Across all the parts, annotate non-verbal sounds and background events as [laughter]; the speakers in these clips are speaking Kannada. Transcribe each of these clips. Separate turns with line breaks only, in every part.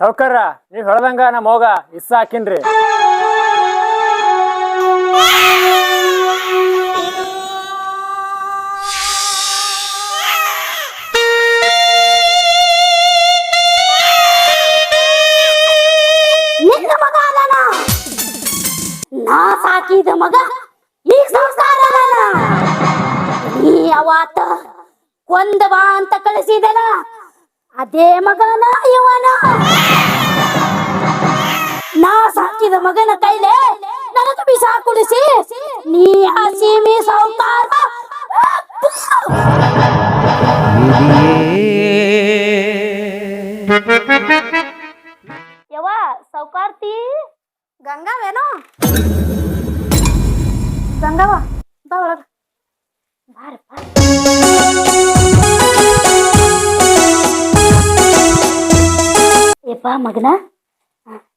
ಸಾವ್ಕಾರ ನೀವ್ ಹೇಳ್ದಂಗ ನಮ್ಮ ಹೋಗ ಇಸ್ಸ ಹಾಕಿನ್ರಿ.
ನಿನ್ನ ಮಗ ಅದಾನ? ನಾ ಸಾಕಿದ ಮಗ ಈಗ ಸಂಸ್ಕಾರ ಅದಾನ? ನೀ ಬಾ ಅಂತ ಕಳಿಸಿದನ? ಅದೇ ಮಗನ ಇವನ ನಾ ಸಾಕಿದ ಮಗನ ಕೈಲೆ ನನಗೆ ಬಿಸ ಕುಡಿಸಿ ನೀ ಹಸಿ ಸಾವುಕಾರ ಯವ್ವ, ಸೌಕಾರ್ತಿ. ಗಂಗಾವೇನೋ? ಗಂಗಾವ ಬಾ ಒಳಗ. ಏಪ್ಪ ಮಗನ.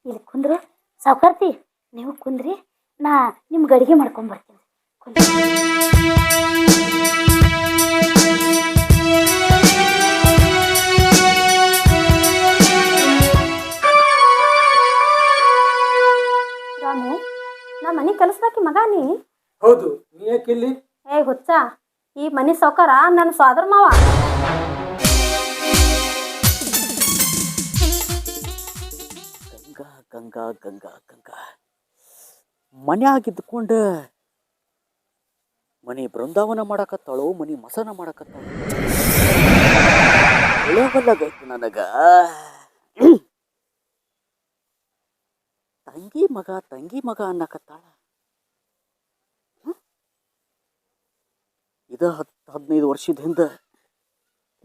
ಇಲ್ಲಿ ಕುಂದ್ರು. ಸಾವುಕಾರ್ತಿ ನೀವು ಕುಂದ್ರಿ. ನಾ ನಿಮ್ಗೆ ಅಡುಗೆ ಮಾಡ್ಕೊಂಬರ್ತೀನಿ. ರಾಮು ನಾ ಮನೆ ಕಲಿಸ್ಬೇಕಿ ಮಗ ನೀ.
ಹೌದು ನೀ ಯಾಕೆ ಇಲ್ಲಿ?
ಏ ಹುಚ್ಚ ಈ ಮನೆ ಸೌಕಾರ ನನ್ನ ಸ್ವಾದರ್ ಮಾವ.
ಗಂಗಾ ಗಂಗಾ ಗಂಗಾ. ಗಂಗಾ ಮನ್ಯಾಗ ಇದ್ಕೊಂಡು ಮನಿ ಬೃಂದಾವನ ಮಾಡಕತ್ತಾಳು, ಮನೆ ಮಸನ ಮಾಡಕತ್ತಾಳು? ನನಗ. ತಂಗಿ ಮಗ ತಂಗಿ ಮಗ ಅನ್ನಕತ್ತಾಳ? ಇದ ಹತ್ತು ಹದಿನೈದು ವರ್ಷದ ಹಿಂದೆ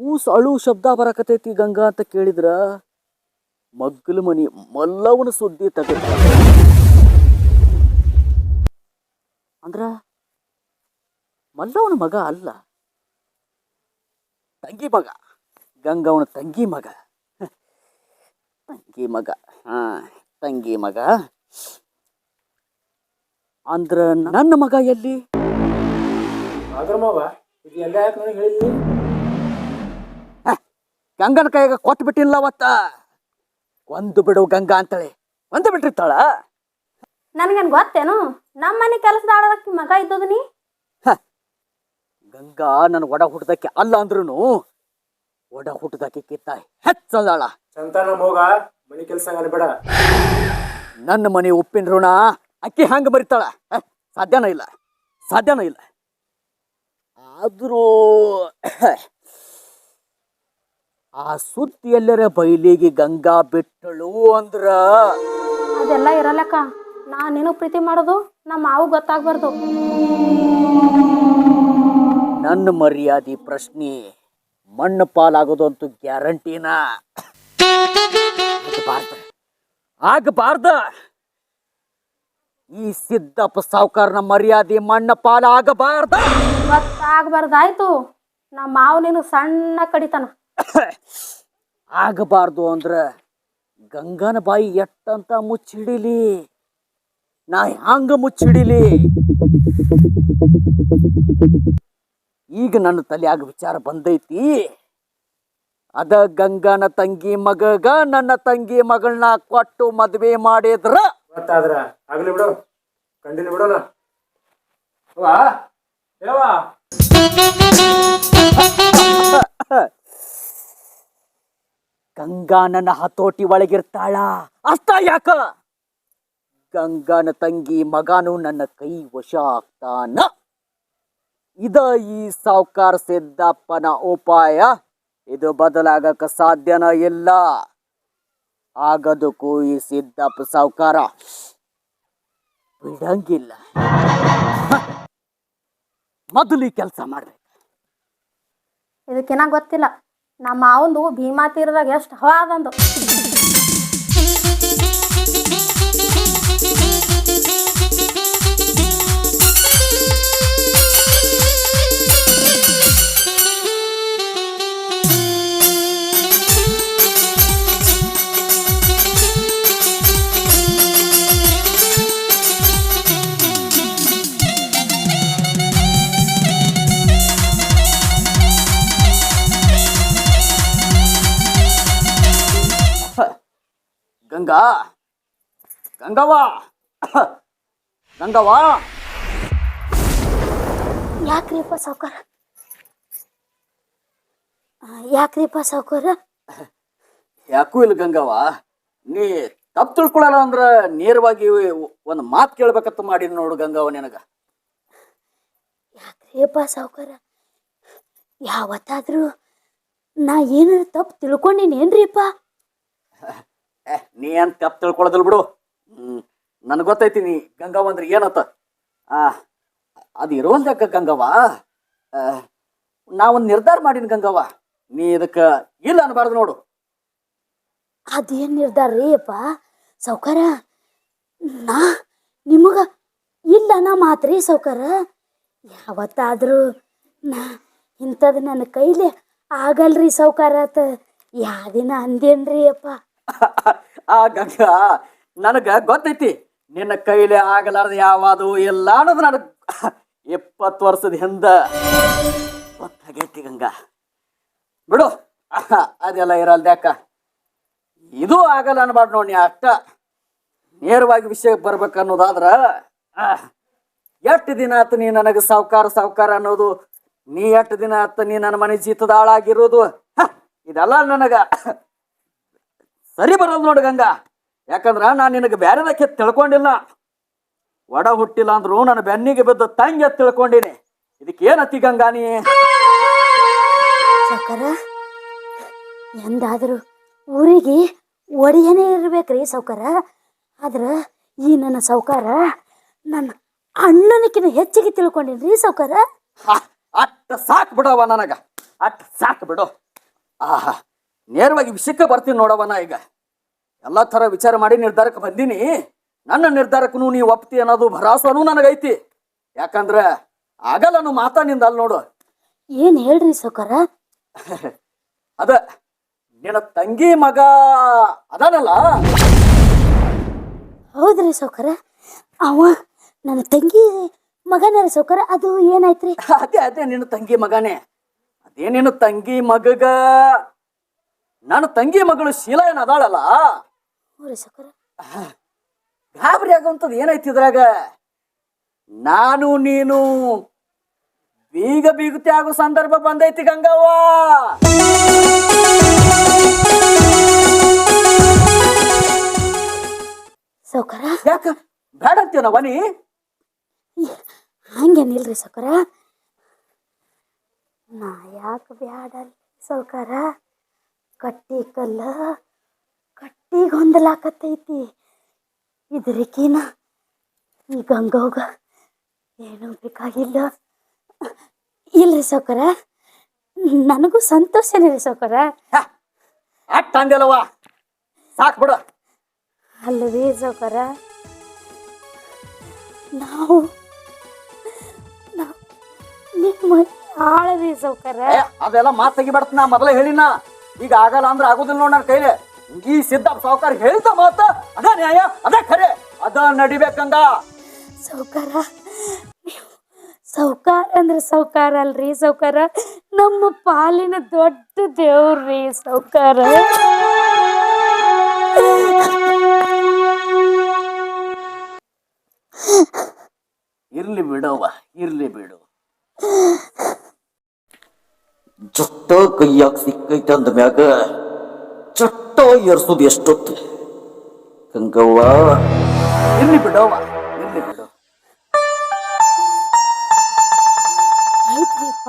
ಕೂಸ್ ಅಳು ಶಬ್ದ ಬರಕತೈತಿ ಗಂಗಾ ಅಂತ ಕೇಳಿದ್ರ. ಮಗ್ಗಲ ಮನಿ ಮಲ್ಲವನ ಸುದ್ದಿ ತೆಗೆದ. ಅಂದ್ರ ಮಲ್ಲವನ ಮಗ ಅಲ್ಲ. ತಂಗಿ ಮಗ ಗಂಗವನ ತಂಗಿ ಮಗ. ತಂಗಿ ಮಗ ಹಾ ತಂಗಿ ಮಗ. ಅಂದ್ರ ನನ್ನ ಮಗ ಎಲ್ಲಿ? ಗಂಗನ ಕೈಗ ಕೊಟ್ಬಿಟ್ಟಿಲ್ಲ ಅವತ್ತ. ಒಂದು ಬಿಡು ಗಂಗಾ ಅಂತಳೆ. ಒಂದು ಬಿಟ್ಟಿರ್ತಾಳ?
ನನಗೇನು ಗೊತ್ತೇನು? ನಮ್ಮ ಮನೆ ಕೆಲಸದಾಡದಕ್ಕೆ ಮಗ ಇದ್ದದ ನೀ?
ಗಂಗಾ ನನ್ನ ಒಡ ಹುಟ್ಟದಕ್ಕೆ ಅಲ್ಲ ಅಂದ್ರೂ ಒಡ ಹುಟ್ಟದಕ್ಕೆ ಕಿತ್ತ ಹೆಚ್ಚದಾಳ
ಸಂತಾನ ಹೋಗ ಮನೆ ಕೆಲಸ ಅನ್ಬೇಡ
ನನ್ನ ಮನೆ ಉಪ್ಪಿನ ಋಣ ಅಕ್ಕಿ ಹಂಗ ಬರಿತಾಳ ಸಾಧ್ಯನೂ ಇಲ್ಲ. ಸಾಧ್ಯನೂ ಇಲ್ಲ. ಆದ್ರೂ ಆ ಸುದ್ದಿ ಎಲ್ಲರ ಬೈಲಿಗೆ ಗಂಗಾ ಬಿಟ್ಟಳು ಅಂದ್ರ?
ಅದೆಲ್ಲ ಇರಲ್ಲಕ್ಕ. ನಾ ನಿನಗೆ ಪ್ರೀತಿ ಮಾಡೋದು? ನಮ್ಮ ಮಾವು ಗೊತ್ತಾಗ್ಬಾರ್ದು.
ನನ್ನ ಮರ್ಯಾದೆ ಪ್ರಶ್ನೆ. ಮಣ್ಣು ಪಾಲಾಗೋದು ಅಂತೂ ಗ್ಯಾರಂಟಿನ? ಆಗಬಾರ್ದ. ಈ ಸಿದ್ದಪ್ಪ ಸಾವುಕಾರನ ಮರ್ಯಾದೆ ಮಣ್ಣ ಪಾಲಾಗಬಾರ್ದ.
ಗೊತ್ತಾಗ್ಬಾರ್ದಾಯ್ತು. ನಮ್ಮ ಮಾವು ನೀನು ಸಣ್ಣ ಕಡಿತಾನ. [coughs]
ಆಗಬಾರ್ದು ಅಂದ್ರೆ ಗಂಗನ ಬಾಯಿ ಎಟ್ಟಂತ ಮುಚ್ಚಿಡಿಲಿ. ನಾ ಹ್ಯಾಂಗ ಮುಚ್ಚಿಡಿಲಿ? ಈಗ ನನ್ನ ತಲೆಯಾಗ ವಿಚಾರ ಬಂದೈತಿ. ಅದ ಗಂಗನ ತಂಗಿ ಮಗಗ ನನ್ನ ತಂಗಿ ಮಗಳನ್ನ ಕೊಟ್ಟು ಮದುವೆ ಮಾಡಿದ್ರ.
ಗೊತ್ತಾದ್ರ? ಆಗ್ಲಿ ಬಿಡು. ಕಂಡಿಲಿ ಬಿಡೋಣ. ವಾ [coughs] [coughs]
ಗಂಗಾ ನನ್ನ ಹತೋಟಿ ಒಳಗಿರ್ತಾಳ? ಅಷ್ಟ ಯಾಕ? ಗಂಗಾನ ತಂಗಿ ಮಗಾನು ನನ್ನ ಕೈ ವಶ ಆಗ್ತಾನ. ಇದ ಈ ಸಾವುಕಾರ ಸಿದ್ದಪ್ಪನ ಉಪಾಯ. ಇದು ಬದಲಾಗಕ ಸಾಧ್ಯನ ಇಲ್ಲ. ಆಗದಕ್ಕೂ ಈ ಸಿದ್ದಪ್ಪ ಸಾವುಕಾರ. ಬಿಡಂಗಿಲ್ಲ. ಮೊದಲು ಕೆಲಸ ಮಾಡ್ಬೇಕು.
ಇದಕ್ಕೇನ ಗೊತ್ತಿಲ್ಲ. ನಮ್ಮ ಮಾವಂದು ಭೀಮಾ ತೀರದಾಗ ಎಷ್ಟು ಹವಾ ಅದಂದು.
ಗಂಗಾ. ಗಂಗವ್ವ. ಗಂಗವ್ವ.
ಯಾಕ್ರಿಪ್ಪ ಸಾವುಕಾರ? ಯಾಕ್ರಿಪ್ಪ ಸಾವುಕಾರ?
ಯಾಕೂ ಇಲ್ಲ ಗಂಗವ್ವ. ನೀ ತಪ್ಪು ತಿಳ್ಕೊಳ್ಳಲ್ಲ ಅಂದ್ರ ನೇರವಾಗಿ ಒಂದು ಮಾತು ಕೇಳ್ಬೇಕಂತ ಮಾಡಿ ನೋಡು ಗಂಗವ್ವ ನಿನಗ.
ಯಾಕ್ರಿಯಪ್ಪ ಸಾವುಕಾರ? ಯಾವತ್ತಾದ್ರೂ ನಾ ಏನಾರ ತಪ್ಪು ತಿಳ್ಕೊಂಡಿನೇನ್ರಿಪ್ಪ [laughs]
ಏ, ನೀ ಏನ್ ತಪ್ಪು ತಿಳ್ಕೊಳ್ಳೋದಲ್ ಬಿಡು. ನನಗೆ ಗೊತ್ತೈತಿ ನೀ ಗಂಗವ್ವ ಅಂದ್ರೆ ಏನತ್ತ ಅದು ಇರೋಲ್ದಕ್ಕ ಗಂಗವ್ವ. ಒಂದು ನಿರ್ಧಾರ ಮಾಡೀನಿ ಗಂಗವ್ವ. ನೀ ಇದಕ್ಕೆ ಇಲ್ಲ ಅನ್ಬಾರ್ದು ನೋಡು.
ಅದೇನ್ ನಿರ್ಧಾರ ರೀ ಅಪ್ಪ? ಸಾವ್ಕಾರ ನಾ, ನಿಮಗ ಇಲ್ಲ ನಾ ಮಾತ್ರಿ ಸಾವ್ಕಾರ ಯಾವತ್ತಾದರೂ ನಾ ಇಂಥದ್ದು ನನ್ನ ಕೈಲಿ ಆಗಲ್ರಿ ಸಾವ್ಕಾರ ಆತ ಯಾದಿನ ಅಂದೇನ್ರಿ ಅಪ್ಪ?
ಆ ನನಗೆ ಗೊತ್ತೈತಿ, ನಿನ್ನ ಕೈಲಿ ಆಗಲಾರ್ದ ಯಾವುದು ಇಲ್ಲ ಅನ್ನೋದು ನನಗೆ ಇಪ್ಪತ್ತು ವರ್ಷದ ಹಿಂದ ಗೊತ್ತಾಗೈತಿ ಗಂಗಾ. ಬಿಡು, ಅದೆಲ್ಲ ಇರಲ್ದ್ಯಾಕ ಇದು ಆಗಲ್ಲ ಅನ್ಬಾರ್ದು ನೋಡಿ ಅಷ್ಟ. ನೇರವಾಗಿ ವಿಷಯಕ್ಕೆ ಬರ್ಬೇಕು ಅನ್ನೋದಾದ್ರ ಎಷ್ಟು ದಿನ ಆತ ನೀ ನನಗೆ ಸಾವುಕಾರ ಸಾವುಕಾರ ಅನ್ನೋದು? ನೀ ಎಷ್ಟು ದಿನ ಆತ ನೀ ನನ್ನ ಮನೆ ಜೀತದ ಆಳಾಗಿರೋದು? ಇದೆಲ್ಲ ನನಗ ಸರಿ ಬರೋದು ನೋಡು ಗಂಗಾ. ಯಾಕಂದ್ರೆ ನಾನು ನಿನಗೆ ಬೇರೆದಕ್ಕೆ ತಿಳ್ಕೊಂಡಿಲ್ಲ. ಒಡ ಹುಟ್ಟಿಲ್ಲ ಅಂದ್ರು ನನ್ನ ಬೆನ್ನಿಗೆ ಬಿದ್ದ ತಂಗಿ ಅಂತ ತಿಳ್ಕೊಂಡಿನಿ. ಇದಕ್ಕೆ ಏನತ್ತಿ ಗಂಗಾ ನೀ?
ಸಾವ್ಕಾರ ಎಂದಾದರೂ ಊರಿಗೆ ಒಡೆಯನೇ ಇರ್ಬೇಕ್ರಿ ಸೌಕಾರ ಆದ್ರ ಈ ನನ್ನ ಸೌಕಾರ ನನ್ನ ಅಣ್ಣನಕ್ಕಿಂತ ಹೆಚ್ಚಿಗೆ ತಿಳ್ಕೊಂಡಿನ್ರಿ ಸಾವ್ಕಾರ.
ಅಟ್ ಅಟ್ಟ ಸಾಕು ಬಿಡವ ನನಗ. ಅಟ್ಟ ಸಾಕು ಬಿಡು. ಆಹಾ. ನೇರವಾಗಿ ವಿಷಯಕ್ಕೆ ಬರ್ತೀನಿ ನೋಡವನ ನಾ ಈಗ. ಎಲ್ಲ ಥರ ವಿಚಾರ ಮಾಡಿ ನಿರ್ಧಾರಕ್ಕೆ ಬಂದೀನಿ. ನನ್ನ ನಿರ್ಧಾರಕ್ಕೂ ನೀವು ಒಪ್ತಿ ಅನ್ನೋದು ಭರವಸೆನೂ ನನಗೈತಿ. ಯಾಕಂದ್ರೆ ಆಗಲ್ಲ ಅನ್ನೋ ಮಾತಾ ನಿಂದ ಅಲ್ಲಿ ನೋಡು.
ಏನ್ ಹೇಳ್ರಿ ಸೌಕರ? [laughs]
ಅದ ನಿನ್ನ ತಂಗಿ ಮಗ ಅದಾನಲ್ಲ?
ಹೌದ್ರಿ ಸೌಕರ. ಅವ ನನ್ನ ತಂಗಿ ಮಗನೇ ರೀ ಸೌಕರ. ಅದು ಏನಾಯ್ತ್ರಿ? [laughs]
ಅದೇ ಅದೇ ನಿನ್ನ ತಂಗಿ ಮಗನೇ. ಅದೇ ನಿನ್ನ ತಂಗಿ ಮಗಗ ನನ್ನ ತಂಗಿ ಮಗಳು ಶೀಲಾ ಏನ್ ಅದಾಳಲ್ಲ ಗಾಬರಿ ಆಗುವಂಥದ್ದು ಏನೈತಿ ಇದ್ರಾಗ? ನಾನು ನೀನು ಬೀಗ ಬೀಗುತಿ ಆಗೋ ಸಂದರ್ಭ ಬಂದೈತಿ ಗಂಗವ್ವ.
ಸೌಕರ?
ಯಾಕ? ಬೇಡ ಅಂತೀನ ವನಿ?
ಹಂಗೇನಿಲ್ರಿ ಸೌಕರ. ನಾ ಯಾಕೆ ಬ್ಯಾಡ ಸಾವ್ಕಾರ ಕಟ್ಟಿ ಕಲ್ಲ ಕಟ್ಟಿ ಗೊಂದಲಾಕತ್ತೈತಿ ಇದರಿಕೇನ ಈ ಗಂಗೋಗ ಏನೂ ಬೇಕಾಗಿಲ್ಲ. ಇಲ್ರಿ ಸೌಕರ ನನಗೂ ಸಂತೋಷನೇ ರೀ
ಸೌಕರ ಅಂದೆಲ್ಲವ ಸಾಕ್ ಬಿಡು.
ಅಲ್ಲವೇ ಸೌಕರ ನಾವು ನಾವು ನಿಮ್ಮ ಆಳವಿ
ಸೌಕರ ಅದೆಲ್ಲ ಮಾತಾಗಿ ತೆಗಿಬೇಡ್ತ ನಾ ಮೊದಲೇ ಹೇಳಿನ. ಈಗ ಆಗಲ್ಲ ಅಂದ್ರೆ ಆಗೋದಿಲ್ಲ ನೋಡ್ ನನ್ನ ಕೈಲಿ. ಈ ಸಿದ್ಧ ಸಾವುಕಾರ ಹೇಳಿದ ಮಾತ ಅದ ನ್ಯಾಯ ಅದ ಖರೆ. ಅದ ನಡಿಬೇಕಂದ.
ಸಾವ್ಕಾರ? ನೀವು ಸಾವ್ಕಾರ ಅಂದ್ರೆ ಸಾವ್ಕಾರ ಅಲ್ರಿ ಸಾವ್ಕಾರ? ನಮ್ಮ ಪಾಲಿನ ದೊಡ್ಡ ದೇವ್ರಿ ಸಾವ್ಕಾರ.
ಇರ್ಲಿ ಬಿಡವ್ವ ಇರ್ಲಿ ಬಿಡು. ಚೊಟ್ಟ ಕೈಯಾಗ ಸಿಕ್ಕೈತೆ ಅಂದ ಮ್ಯಾಗ ಚೊಟ್ಟ ಏರ್ಸೋದು ಎಷ್ಟೊತ್ತು? ಕಂಗವ್ವ ಇಲ್ಲಿ ಬಿಡವ್ವ ಇಲ್ಲಿ ಬಿಡು
ನಿಮ್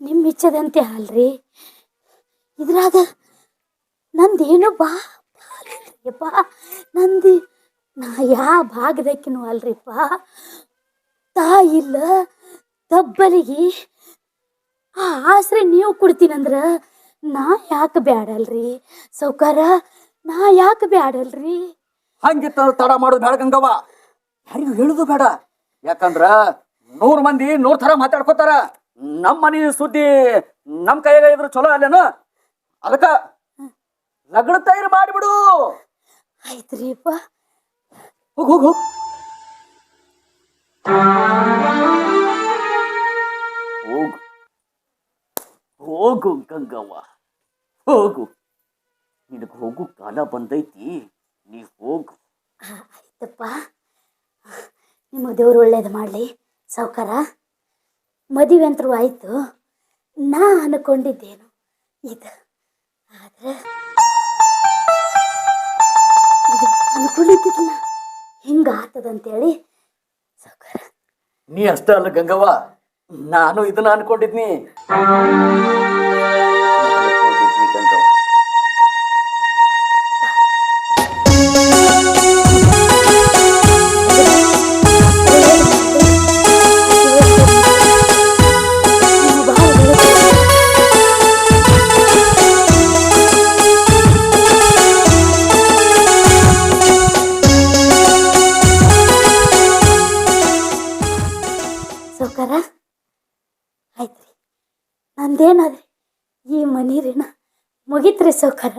ನಿಮ್ಮ ಇಚ್ಛದಂತೆ ಅಲ್ರಿ ಇದ್ರಾಗ ನಂದೇನು ಬಾ ಪಾಲಿಲ್ರಿಪ್ಪ ನಂದು ನಾ ಯಾ ಭಾಗದಕ್ಕಿನೂ ಅಲ್ರಿಪ್ಪ. ತಾಯಿಲ್ಲ ತಬ್ಬಲಿಗೆ ಆ ಆಸರೆ ನೀವು ಕೊಡ್ತೀನಂದ್ರ ನಾ ಯಾಕೆ ಬ್ಯಾಡಲ್ರಿ? ಸೌಕಾರ ನಾ ಯಾಕೆ ಬ್ಯಾಡಲ್ರಿ?
ಹಂಗಿತ್ತ ತಡ ಮಾಡೋದು ಬೇಡ ಗಂಗವ್ವ. ಯಾರಿಗೂ ಹೇಳುದು ಬೇಡ. ಯಾಕಂದ್ರ ನೂರ್ ಮಂದಿ ನೂರ್ ತರ ಮಾತಾಡ್ಕೋತಾರ. ನಮ್ಮ ಮನೆ ಸುದ್ದಿ ನಮ್ ಕೈಯಾಗ ಇದ್ರ ಚಲೋ ಅಲ್ಲೇನು? ಅದಕ್ಕ ಲಗ್ನ ತಯಾರು ಮಾಡಿಬಿಡು.
ಆಯ್ತ್ರಿಪ್ಪ.
ಹೋಗ್ ಹೋಗ್ ಹೋಗ್. ಹೋಗು. ಹೋಗು ಗಂಗವ್ವ ಹೋಗು. ನಿನಗೆ ಹೋಗು ಕಾಲ ಬಂದೈತಿ. ನೀ ಹೋಗು.
ಆಯ್ತಪ್ಪ. ನಿಮ್ಮ ದೇವ್ರು ಒಳ್ಳೇದು ಮಾಡಲಿ ಸಾವುಕಾರ. ಮದುವೆ ಅಂತರೂ ಆಯಿತು. ನಾ ಅನ್ಕೊಂಡಿದ್ದೇನು ಇದು. ಆದ್ರೆ ಇದು ಅನ್ಕೊಂಡಿದ್ದಿಲ್ಲ ಹಿಂಗೆ ಆತದಂತೇಳಿ ಸಾವುಕಾರ.
ನೀ ಅಷ್ಟ ಅಲ್ಲ ಗಂಗವ್ವ. ನಾನು ಇದನ್ನ ಅನ್ಕೊಂಡಿದ್ನಿ ಅನ್ಕೊಂಡಿದ್ನಿ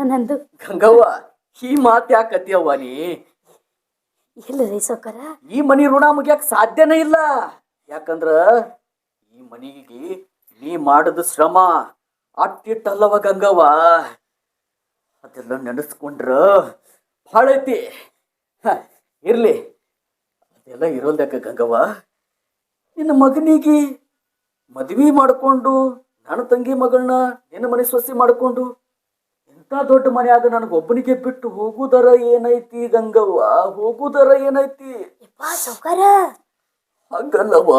ನಂದು.
ಗಂಗವ್ವ ಈ ಮಾತು ಯಾಕತ್ತೀಯವ್ವ ನೀ?
ಇಲ್ಲರಿ ಸೌಕರ
ಈ ಮನಿ ಋಣ ಮುಗಿಯಕ್ ಸಾಧ್ಯನೇ ಇಲ್ಲ. ಯಾಕಂದ್ರ ಈ ಮನಿಗೆ ನೀ ಮಾಡಿದ ಶ್ರಮ ಅಟ್ಟಿಟ್ಟಲ್ಲವ ಗಂಗವ್ವ. ಅದೆಲ್ಲ ನೆನೆಸ್ಕೊಂಡ್ರ ಭಾಳ ಐತಿ. ಹ, ಇರ್ಲಿ. ಅದೆಲ್ಲ ಇರೋಲ್ದಕ್ಕ ಗಂಗವ್ವ? ನಿನ್ನ ಮಗನಿಗೆ ಮದ್ವಿ ಮಾಡ್ಕೊಂಡು ನನ್ನ ತಂಗಿ ಮಗಳನ್ನ ನಿನ್ನ ಮನೆ ಸೊಸಿ ಮಾಡ್ಕೊಂಡು ಎಂತ ದೊಡ್ಡ ಮನೆಯಾಗ ನನಗೊಬ್ಬನಿಗೆ ಬಿಟ್ಟು ಹೋಗುದರ ಏನೈತಿ ಗಂಗವ್ವ? ಹೋಗುದರ ಏನೈತಿ?
ಯಪ್ಪ ಸೌಕಾರ
ಹಂಗಲ್ಲವ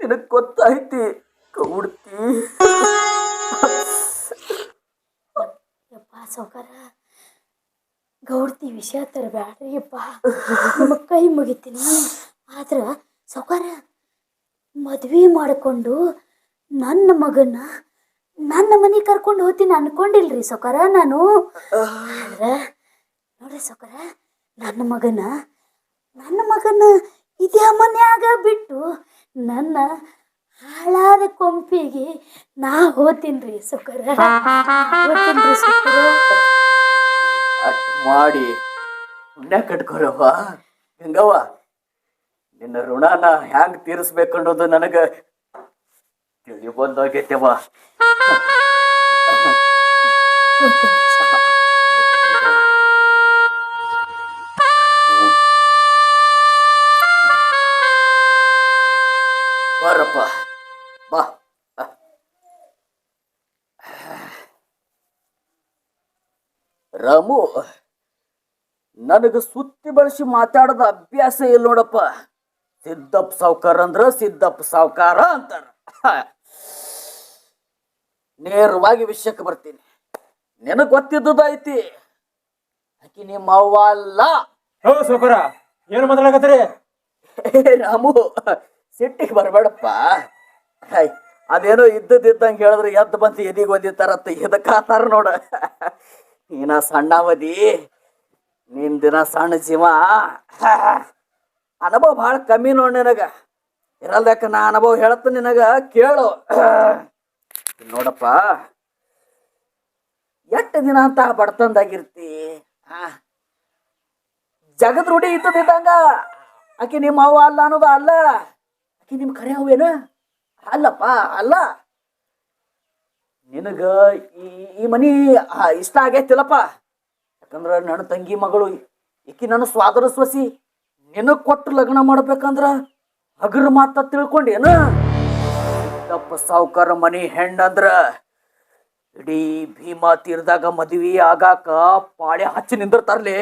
ನಿನಗ್ ಗೊತ್ತಾಯ್ತಿ ಕೌಡ್ತಿ
ಯಪ್ಪ ಸೌಕಾರ ಗೌಡ್ತಿ ವಿಷಯ ತರಬೇಡ್ರಿ ಯಪ್ಪ. ನಿಮ್ಮ ಕೈ ಮುಗಿತೀನಿ. ಆದ್ರ ಸೌಕಾರ ಮದ್ವೆ ಮಾಡಿಕೊಂಡು ನನ್ನ ಮಗನ ನನ್ನ ಮನೆ ಕರ್ಕೊಂಡು ಹೋಗ್ತೀನಿ ಅನ್ಕೊಂಡಿಲ್ರಿ ಸೊಕರ ನಾನು. ಆದ್ರ ನೋಡ್ರಿ ಸೊಕರ ನನ್ನ ಮಗನ ನನ್ನ ಮಗನ ಇದೇ ಮನ್ಯಾಗ ಬಿಟ್ಟು ನನ್ನ ಹಾಳಾದ ಕೊಂಪಿಗೆ ನಾ ಹೋತೀನ್ರಿ ಸೊಕರ.
ಅಟ್ ಮಾಡಿ ಪುಣ್ಯ ಕಟ್ಕೊರವ್ವ. ಗಂಗವ್ವ ನಿನ್ನ ಋಣನ ಹ್ಯಾಂಗ್ ತೀರಿಸ್ಬೇಕನ್ನೋದು ನನಗ ತಿಳಿ ಬಾರಪ್ಪ ಬಾ. ರಾಮು ನನಗ ಸುತ್ತಿ ಬಳಸಿ ಮಾತಾಡದ ಅಭ್ಯಾಸ ಇಲ್ಲ ನೋಡಪ್ಪ. ಸಿದ್ದಪ್ಪ ಸಾವ್ಕಾರ ಅಂದ್ರ ಸಿದ್ದಪ್ಪ ಸಾವ್ಕಾರ ಅಂತಾರ. ನೇರವಾಗಿ ವಿಷಯಕ್ಕೆ ಬರ್ತೀನಿ. ನಿನಗ್ ಗೊತ್ತಿದ್ದುದೈತಿ ಆಕಿ ನಿಮ್ಮ ಅವ್ವ ಅಲ್ಲ.
ಹೋ ಸೌಕರ ಏನು ಮಾತಾಡಕತ್ತೀರಿ?
ಏ ರಾಮು ಸಿಟ್ಟಿಗೆ ಬರಬೇಡಪ್ಪ. ಅದೇನೋ ಇದ್ದದಿದ್ದಂಗೆ ಹೇಳಿದ್ರೆ ಎದ್ದು ಬಂತು ಎದಿಗೆ ಒದಿತಾರತ್ತ ಇದಕ್ಕಾತಾರ ನೋಡ. ನೀನ ಸಣ್ಣವದಿ ನಿನ್ ದಿನ ಸಣ್ಣ ಜೀವ. ಅನುಭವ ಭಾಳ ಕಮ್ಮಿ ನೋಡ್ ನಿನಗ. ಇರಲ್ದಕ್ಕ ನಾ ಅನುಭವ ಹೇಳತ್ತ ನಿನಗ ಕೇಳು. ನೋಡಪ್ಪ, ಎಷ್ಟು ದಿನ ಅಂತ ಬಡತಂದಾಗಿರ್ತಿ ಆ, ಜಗದ್ ರೂಢಿ ಇದ್ದದಿದ್ದಂಗ ಆಕೆ ನಿಮ್ಮ ಅವ ಅಲ್ಲ ಅನ್ನೋದು ಅಲ್ಲ, ಆಕೆ ನಿಮ್ ಕರೆ ಅವೇನ ಅಲ್ಲಪ್ಪ, ಅಲ್ಲ. ನಿನಗ ಈ ಮನಿ ಇಷ್ಟ ಆಗೈತಿಲ್ಲಪ್ಪ. ಯಾಕಂದ್ರ ನನ್ನ ತಂಗಿ ಮಗಳು ಈಕಿ ನನ್ನ ಸ್ವಾದರ ಸ್ವಸಿ ನಿನಗ್ ಕೊಟ್ಟು ಲಗ್ನ ಮಾಡ್ಬೇಕಂದ್ರ ಹಗರು ಮಾತ ತಿಳ್ಕೊಂಡೇನ? ತಪ್ಪ ಸಾವುಕಾರ ಮನಿ ಹೆಣ್ಣಂದ್ರ ಇಡೀ ಭೀಮಾ ತೀರ್ದಾಗ ಮದ್ವಿ ಆಗಾಕ ಪಾಳೆ ಹಚ್ಚಿ ನಿಂದಿರ್ತಾರಲೇ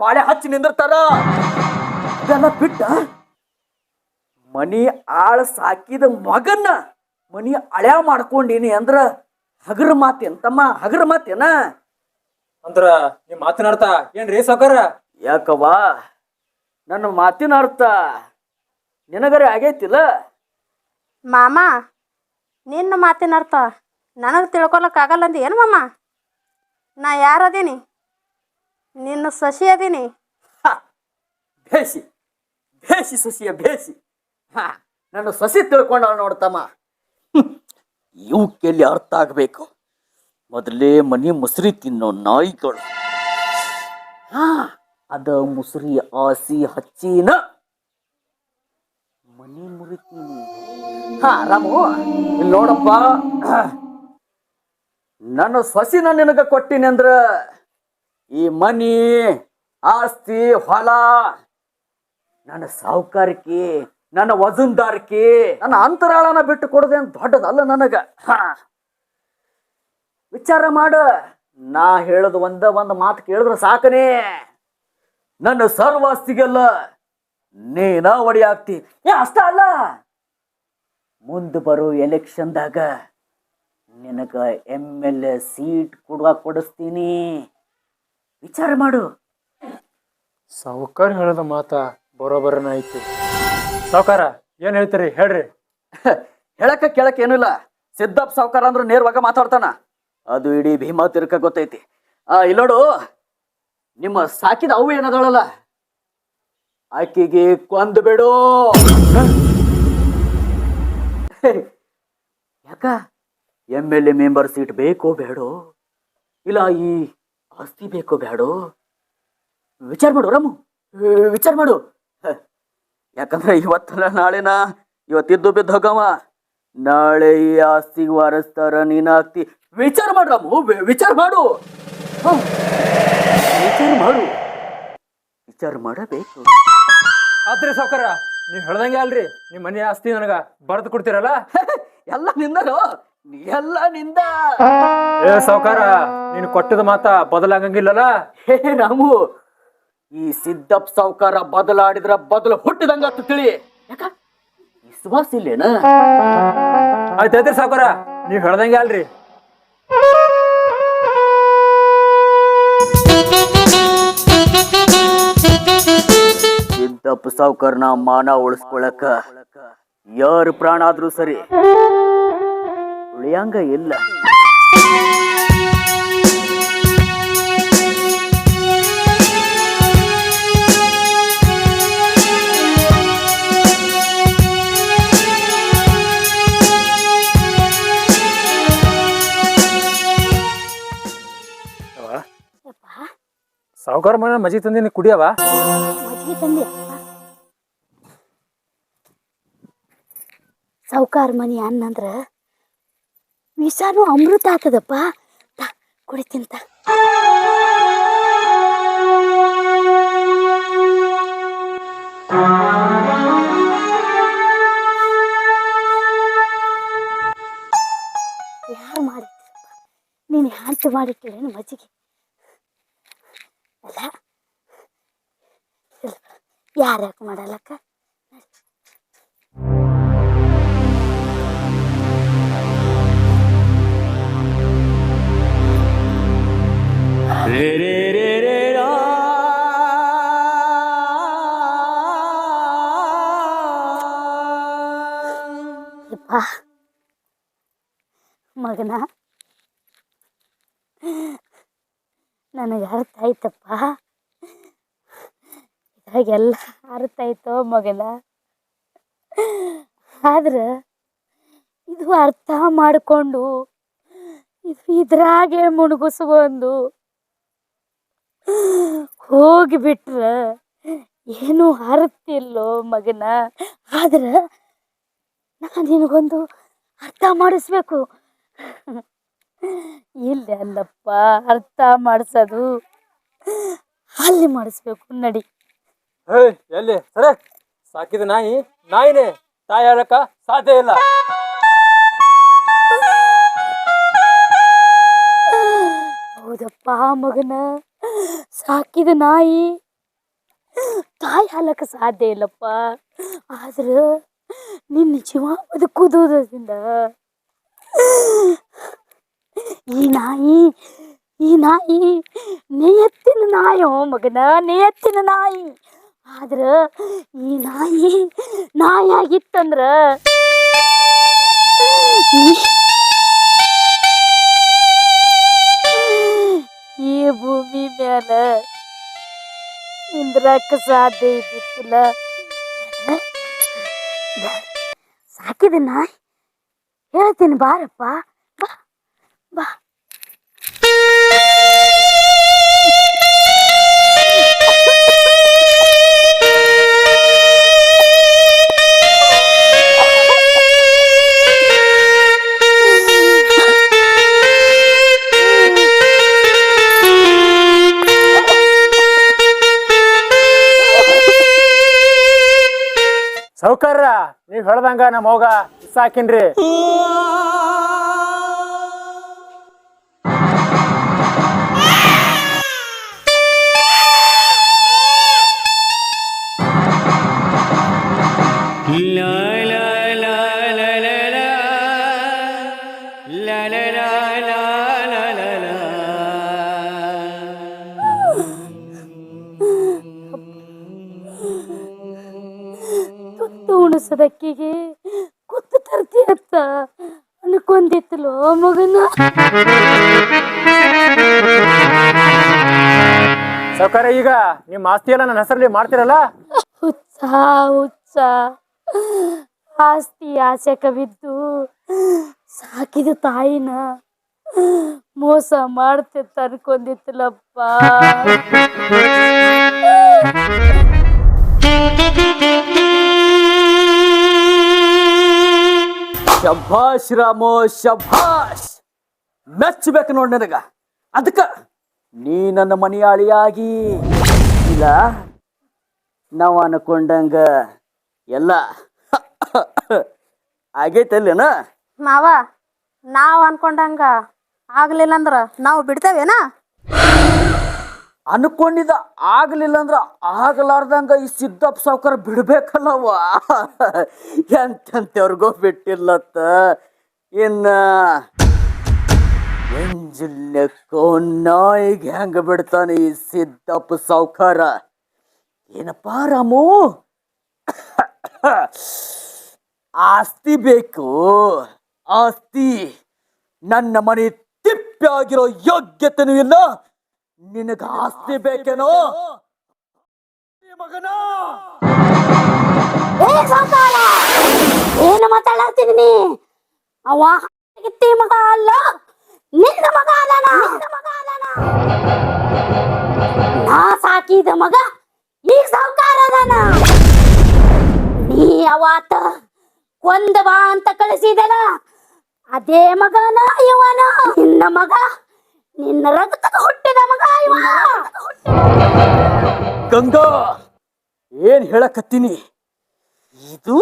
ಪಾಳೆ ಹಚ್ಚಿ ನಿಂದಿರ್ತಾರ. ಇದೆಲ್ಲ ಬಿಟ್ಟ ಮನಿ ಆಳ ಸಾಕಿದ ಮಗನ್ನ ಮನಿ ಅಳ್ಯಾ ಮಾಡ್ಕೊಂಡೀನಿ ಅಂದ್ರ ಹಗರ ಮಾತೇನ್ ತಮ್ಮ ಹಗರ ಮಾತೇನ
ಅಂದ್ರ ನಿಮ್ ಮಾತಿನ ಅರ್ಥ ಏನ್ರಿ ಸಾವ್ಕಾರ?
ಯಾಕವ್ವ? ನನ್ನ ಮಾತಿನ ಅರ್ಥ ನಿನಗರೆ ಆಗೈತಿಲ್ಲ?
ಮಾಮ ನಿನ್ನ ಮಾತಿನ ಅರ್ಥ ನನಗೆ ತಿಳ್ಕೊಳಕ್ಕಾಗಲ್ಲ ಅಂದು ಏನು ಮಮ್ಮ ನಾ ಅದೀನಿ? ನಿನ್ನ ಸಸಿ ಅದೀನಿ?
ಭೇಷಿ ಭೇಷಿ ಸಸಿಯ ಭೇಷಿ ಹಾ, ನನ್ನ ಸಸಿ ತಿಳ್ಕೊಂಡ ನೋಡ್ತಮ್ಮ ಇವಕ್ಕೆಲ್ಲಿ ಅರ್ಥ ಆಗಬೇಕು? ಮೊದಲೇ ಮನೆ ಮುಸ್ರಿ ತಿನ್ನೋ ನಾಯಿಗಳು. ಹಾ, ಅದ ಮುಸ್ರಿ ಆಸಿ ಹಚ್ಚಿನ ಮನೆ ಮುರಿತೀನಿ. ಹಾ, ರಾಮು. ಇಲ್ಲಿ ನೋಡಪ್ಪ. ನನ್ನ ಸೊಸಿನ ನಿನಗ ಕೊಟ್ಟಿನಿ ಅಂದ್ರ ಈ ಮನಿ, ಆಸ್ತಿ, ಹೊಲ, ನನ್ನ ಸಾಹುಕಾರಿಕೆ, ನನ್ನ ವಜುಂದಾರಿಕೆ, ನನ್ನ ಅಂತರಾಳನ ಬಿಟ್ಟು ಕೊಡದೆ ಅಂತ ದೊಡ್ಡದಲ್ಲ ನನಗ. ವಿಚಾರ ಮಾಡ. ನಾ ಹೇಳದ ಒಂದ, ಒಂದು ಮಾತು ಕೇಳಿದ್ರೆ ಸಾಕನೇ. ನನ್ನ ಸರ್ವಾಸ್ತಿಗೆಲ್ಲ ನೀನ ಒಡೆಯಾಗ್ತಿ. ಏ, ಅಷ್ಟ ಅಲ್ಲ. ಮುಂದೆ ಬರೋ ಎಲೆಕ್ಷನ್ದಾಗ ನಿನಗೆ ಎಂ ಎಲ್ ಎ ಸೀಟ್ ಕೊಡುವ ಕೊಡಿಸ್ತೀನಿ. ವಿಚಾರ ಮಾಡು.
ಸಾವುಕಾರ ಹೇಳದ ಮಾತ ಬರೋಬರನ ಐತಿ. ಸಾವುಕಾರ ಏನು ಹೇಳ್ತೀರಿ? ಹೇಳ್ರಿ. [laughs]
ಹೇಳಕ ಕೇಳಕ್ ಏನಿಲ್ಲ. ಸಿದ್ದಪ್ಪ ಸಾವುಕಾರ ಅಂದ್ರೆ ನೇರವಾಗ ಮಾತಾಡ್ತಾನ. ಅದು ಇಡೀ ಭೀಮಾ ತಿರ್ಕ ಗೊತ್ತೈತಿ. ಆ ಇಲ್ಲೋಡು ನಿಮ್ಮ ಸಾಕಿದ ಅವು ಏನದಳಲ್ಲ? ಆಕೆಗೆ ಕೊಂದು ಬಿಡು. ಯಾಕ? M L A member seat ಬೇಕೋ ಬೇಡೋ ಇಲ್ಲ, ಈ ಆಸ್ತಿ ಬೇಕೋ ಬೇಡೋ ವಿಚಾರ ಮಾಡು, ರಾಮು. ವಿಚಾರ ಮಾಡು. ಯಾಕಂದ್ರೆ ಇವತ್ತಲ್ಲ ನಾಳೆನ? ಇವತ್ತಿದ್ದು ಬಿದ್ದು ಹೋಗವ. ನಾಳೆ ಈ ಆಸ್ತಿ ವಾರಸ್ತಾರ ನೀನಾಗ್ತಿ. ವಿಚಾರ ಮಾಡು, ರಾಮು. ವಿಚಾರ ಮಾಡು. ವಿಚಾರ ಮಾಡು. ವಿಚಾರ ಮಾಡಬೇಕು.
ಆದ್ರೆ ಸಾವುಕಾರ ನೀವ್ ಹೇಳ್ದಂಗೆ ಅಲ್ರಿ. ನಿಮ್ಮ ಮನೆ ಆಸ್ತಿ ನನಗ ಬರ್ದು ಕೊಡ್ತೀರಲ್ಲ? [laughs]
ಎಲ್ಲ ನಿಂದನು? ಎಲ್ಲ ನಿಂದ?
ಏ ಸಾವುಕಾರ ನೀನು ಕೊಟ್ಟದ ಮಾತ ಬದಲಾಗಂಗಿಲ್ಲಲ್ಲ?
ಹೇ ನಾವು ಈ ಸಿದ್ದಪ್ಪ ಸಾವುಕಾರ ಬದಲಾಡಿದ್ರ ಬದಲು ಹುಟ್ಟಿದಂಗ ತಿಳಿ. ಯಾಕ? ವಿಶ್ವಾಸ ಇಲ್ಲೇನ
ಆಯ್ತಾಯ್ತ್ರಿ ಸಾವುಕಾರ ನೀವ್ ಹೇಳ್ದಂಗೆ ಅಲ್ರಿ.
ಸಿದ್ದಪ್ಪ ಸಾವುಕಾರನ ಮಾನ ಉಳಿಸ್ಕೊಳಕ ಯಾರು ಪ್ರಾಣ ಆದ್ರೂ ಸರಿ ಉಳಿಯಂಗ ಇಲ್ಲ.
ಸಾವುಕಾರ ಮನೆ ಮಜಿ ತಂದಿನಿ ಕುಡಿಯವಾ?
ಮಜ್ಜಿಗೆ ತಂದೆ ಸಾವುಕಾರ ಮನಿ ಅನ್ನಂದ್ರ ವಿಷಾನು ಅಮೃತ ಆತದಪ್ಪ ತಾ, ಕುಡಿತಿಂತ ಯಾರು ಮಾಡಿಟ್ಟಿರಪ್ಪ ನೀನು ಹ್ಯಾಂತ ಮಾಡಿಟ್ಟಿರೇನು ಮಜ್ಜಿಗೆ? ಅಲ್ಲ ಯಾರು ಯಾಕೆ ಮಾಡಲ್ಲಕ್ಕ? ಯಪ್ಪ ಮಗನ. ನನಗೆ ಅರ್ಥ ಆಯ್ತಪ್ಪ. ಇದ್ರಾಗೆಲ್ಲ ಅರ್ಥ ಆಯ್ತೋ ಮಗನ. ಆದ್ರೆ ಇದು ಅರ್ಥ ಮಾಡಿಕೊಂಡು ಇದು ಇದ್ರಾಗೆ ಮುಣುಗಿಸ್ಕೊಂಡು ಹೋಗಿಬಿಟ್ರೆ ಏನು ಅರ್ತಿಲ್ಲೋ ಮಗನ. ಆದ್ರೆ ನಾನು ನಿನಗೊಂದು ಅರ್ಥ ಮಾಡಿಸ್ಬೇಕು. ಇಲ್ಲ ಅಲ್ಲಪ್ಪ ಅರ್ಥ ಮಾಡಿಸೋದು. ಅಲ್ಲಿ ಮಾಡಿಸ್ಬೇಕು ನಡಿ.
ಏಯ್ ಎಲ್ಲಿ? ಸರಿ. ಸಾಕಿದ ನಾಯಿ ನಾಯಿನೇ. ತಾಯಿ ಹೇಳಕ್ಕ ಸಾಧ್ಯ ಇಲ್ಲ.
ಹೌದಪ್ಪ ಮಗನ. ಸಾಕಿದ ನಾಯಿ. ತಾಯಿ ಹಾಲಕ್ಕೆ ಸಾಧ್ಯ ಇಲ್ಲಪ್ಪ. ಆದ್ರೆ ನಿನ್ನ ಜೀವ ಬದುಕುವುದರಿಂದ ಈ ನಾಯಿ ಈ ನಾಯಿ, ನಿಯತ್ತಿನ ನಾಯೋ ಮಗನ, ನಿಯತ್ತಿನ ನಾಯಿ. ಆದ್ರೆ ಈ ನಾಯಿ ನಾಯಾಗಿತ್ತಂದ್ರ ಈ- ಭೂಮಿ ಮ್ಯಾಲ ಇಂದ್ರಕ್ಕೆ ಸಾಧ್ಯ ಇದ್ದಿತ್ತಿಲ್ಲ. ಸಾಕಿದ ನಾಯಿ? ಹೇಳ್ತೀನಿ ಬಾರಪ್ಪ. ಬಾ ಬಾ.
ಸೌಕರ್ಯ ನೀವ್ ಹೇಳ್ದಂಗ ನಮ್ಮ ಹೋಗ ಸಾಕಿನ್ರಿ
ಮಗನ
ಸೌಕರ್ಯ ಈಗ ನಿಮ್ಮ ಆಸ್ತಿ ಎಲ್ಲ ನನ್ನ ಹೆಸರಲ್ಲಿ ಮಾಡ್ತಿರಲ್ಲ?
ಹುಚ್ಚ ಹುಚ್ಚ. ಆಸ್ತಿ ಆಸೆ ಕವಿದ್ದು ಸಾಕಿದ ತಾಯಿನ ಮೋಸ ಮಾಡ್ತಿತ್ತ ಅನ್ಕೊಂದಿತ್ತಲಪ್ಪ
ಶಭಾಷ್ ರಾಮೋ ಶಭಾಷ್ ಮೆಚ್ಚಬೇಕು ನೋಡಿ ನನಗ. ಅದಕ್ಕ ನೀ ನನ್ನ ಮನೆಯಾಳಿಯಾಗಿ. ಇಲ್ಲ, ನಾವು ಅನ್ಕೊಂಡಂಗ ಎಲ್ಲ ಆಗೈತಲ್ಲೇನ
ಮಾವ, ನಾವು ಅನ್ಕೊಂಡಂಗ ಆಗ್ಲಿಲ್ಲ ಅಂದ್ರ ನಾವು ಬಿಡ್ತೇವೇನ?
ಅನ್ಕೊಂಡಿದ್ದ ಆಗ್ಲಿಲ್ಲ ಅಂದ್ರ ಆಗ್ಲಾರ್ದಂಗ ಈ ಸಿದ್ದಪ್ಪ ಸಾವ್ಕಾರ ಬಿಡ್ಬೇಕಲ್ಲವ ಎಂತೆಂತವ್ರಿಗೋ ಬಿಟ್ಟಿಲ್ಲತ್ತ. ಇನ್ನ ಎಂಜಿಲ್ಲಕ್ಕೋ ನಾಯಿಗೆ ಹೆಂಗ ಬಿಡ್ತಾನೆ ಈ ಸಿದ್ದಪ್ಪ ಸಾವ್ಕಾರ? ಏನಪ್ಪ ರಾಮು? ಆಸ್ತಿ ಬೇಕು. ಆಸ್ತಿ. ನನ್ನ ಮನೆ ತಿಪ್ಪೆ ಆಗಿರೋ ಯೋಗ್ಯತೆನೂ ಇಲ್ಲ. ನಿನಗ ಆಸ್ತಿ ಬೇಕೇನೋ? ಮಗನ!
ಏನು ಮಾತಾಡತ್ತೀನಿ ಅವ ಗಿತ್ತಿ ಮಗ ಅಲ್ಲ? ನಿನ್ನ ಮಗ ಅಲ್ಲನ ಮಗ ಅಲ್ಲನ ನಾ ಸಾಕಿದ ಮಗ ಈಗ ಸಾವ್ಕಾರ ಅದಾನ? ನೀ ಅವಾತ ಕೊಂದ ಬಾ ಅಂತ ಕಳಿಸಿದನ? ಅದೇ ಮಗನ ಇವನ? ನಿನ್ನ ಮಗ? ನಿನ್ನ ರಕ್ತದ ಹುಟ್ಟಿದ ಮಗ
ಗಂಗಾ, ಏನ್ ಹೇಳಕತ್ತೀನಿ? ಇದು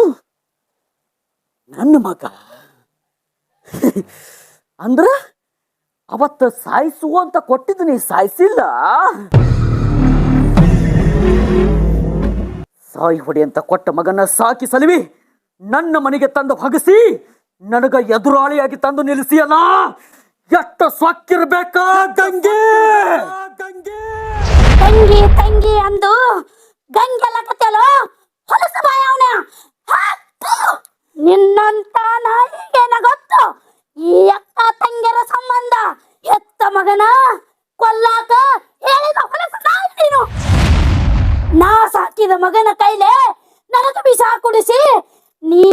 ನನ್ನ ಮಗ. ಅಂದ್ರ ಅವತ್ತ ಸಾಯಿಸು ಅಂತ ಕೊಟ್ಟಿದ್ದು ನೀ ಸಾಯಿಸಿಲ್ಲ? ಸಾಯಿ ಹೊಡಿ ಅಂತ ಕೊಟ್ಟ ಮಗನ ಸಾಕಿ ಸಲವಿ. ನನ್ನ ಮನೆಗೆ ತಂದು ಹೊಗಸಿ, ನನಗ ಎದುರಾಳಿಯಾಗಿ ತಂದು ನಿಲ್ಲಿಸಿಯಲ್ಲ. ಎಷ್ಟು ಸೊಕ್ಕಿರ್ಬೇಕಾ ಗಂಗೆ? ಗಂಗೆ
ತಂಗಿ ತಂಗಿ ಅಂದು ಗಂಗೆಲ್ಲ ಕತ್ತಲು ಬಾಯ ನಿನ್ನಂತ ನಾಯಿಗೆನ ಗೊತ್ತು. ಈ ಅಕ್ಕ ತಂಗಿಯರ ಸಂಬಂಧ. ಎತ್ತ ಮಗನ ಕೊಲ್ಲಾಕ ಹೇಳಿದ ಹೊಲಸ ನಾಯಿ ನಾ ಸಾಕಿದ ಮಗನ ಕೈಲೆ ನನಗ ಬಿಸಾ ಕುಡಿಸಿ ನೀ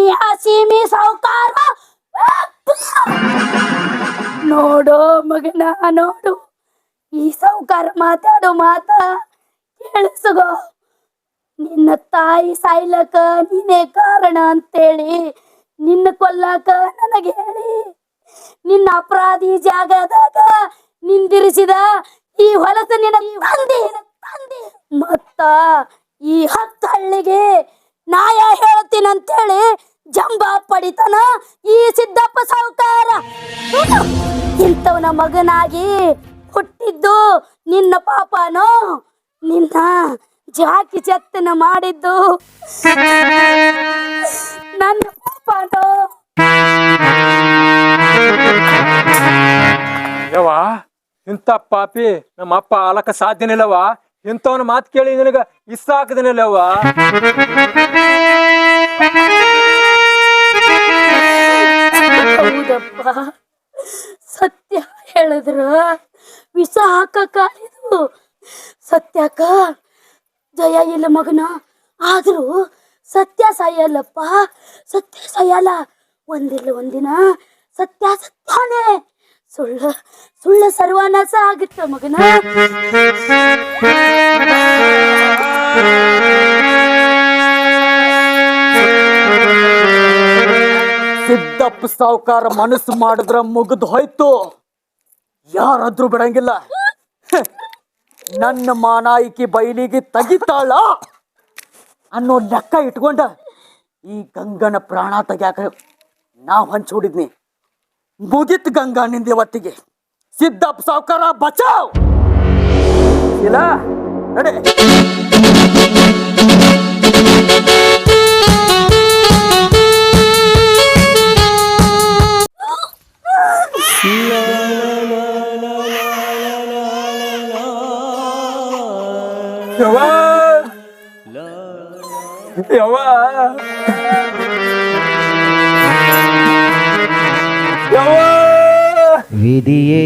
ಸೀಮಿ ಸಾವುಕಾರ. ನೋಡೋ ಮಗನ ನೋಡು. ಈ ಸಾವುಕಾರ ಮಾತಾಡೋ ಮಾತ ಕೇಳಿಸ್ಗೋ. ನಿನ್ನ ತಾಯಿ ಸಾಯ್ಲಕ ನೀನೇ ಕಾರಣ ಅಂತೇಳಿ ನಿನ್ನ ಕೊಲ್ಲಾಕ ನನಗೆ ಹೇಳಿ. ನಿನ್ನ ಅಪರಾಧಿ ಜಾಗದಾಗ ನಿಂದಿರಿಸಿದ ಈ ಹೊಲಸ ತಂದೆ ಮತ್ತ ಈ ಹತ್ತು ಹಳ್ಳಿಗೆ ನಾಯ ಹೇಳ್ತೀನಂತೇಳಿ ಜಂಬ ಪಡಿತನ ಈ ಸಿದ್ದಪ್ಪ ಸಾವುಕಾರ. ಇಂಥವನ ಮಗನಾಗಿ ಹುಟ್ಟಿದ್ದು ನಿನ್ನ ಪಾಪನೋ? ನಿನ್ನ ಜಾಕಿ ಚೆತ್ತನ ಮಾಡಿದ್ದು? ನನ್ನ ಪಾಪನೋ?
ಯವ್ವ, ಇಂಥ ಪಾಪಿ ನಮ್ಮ ಅಪ್ಪ ಆಲಕ ಸಾಧ್ಯನಿಲ್ಲವ ಇಂಥವನ ಮಾತು ಕೇಳಿ ನಿನಗ ಇಷ್ಟ
ಸತ್ಯ ಹೇಳಿದ್ರ. ವಿಷ ಹಾಕಕ್ಕಾಲಿದು ಸತ್ಯಕ್ಕ, ಜಯ ಇಲ್ಲ ಮಗನ. ಆದ್ರೂ ಸತ್ಯ ಸಾಯಲ್ಲಪ್ಪ. ಸತ್ಯ ಸಾಯಲ್ಲ. ಒಂದಿಲ್ಲ ಒಂದಿನ ಸತ್ಯ ಸತ್ತಾನೆ ಸುಳ್ಳು ಸುಳ್ಳು ಸರ್ವನಾಶ ಆಗುತ್ತೆ ಮಗನ.
ಸಿದ್ದಪ್ಪ ಸಾವುಕಾರ ಮನಸ್ಸು ಮಾಡಿದ್ರ ಮುಗಿದು ಹೋಯ್ತು. ಯಾರಾದ್ರೂ ಬಿಡಂಗಿಲ್ಲ. ನನ್ನ ಮಾನಾಯಿಕಿ ಬೈಲಿಗೆ ತೆಗಿತಾಳ ಅನ್ನೋ ಲೆಕ್ಕ ಇಟ್ಕೊಂಡ ಈ ಗಂಗನ ಪ್ರಾಣ ತೆಗ್ಯಾಕ ನಾವು ಹೊಡಿದ್ನಿ ಮುಗಿತ್ ಗಂಗಾ ನಿಂದ ಇವತ್ತಿಗೆ. ಸಿದ್ದಪ್ಪ ಸಾವುಕಾರ ಬಚಾವ್. ಇಲ್ಲ, ನಡೆ.
ಯವ್ವ. ಯವ್ವ. ಯವ್ವ.
ವಿಧಿಯೇ.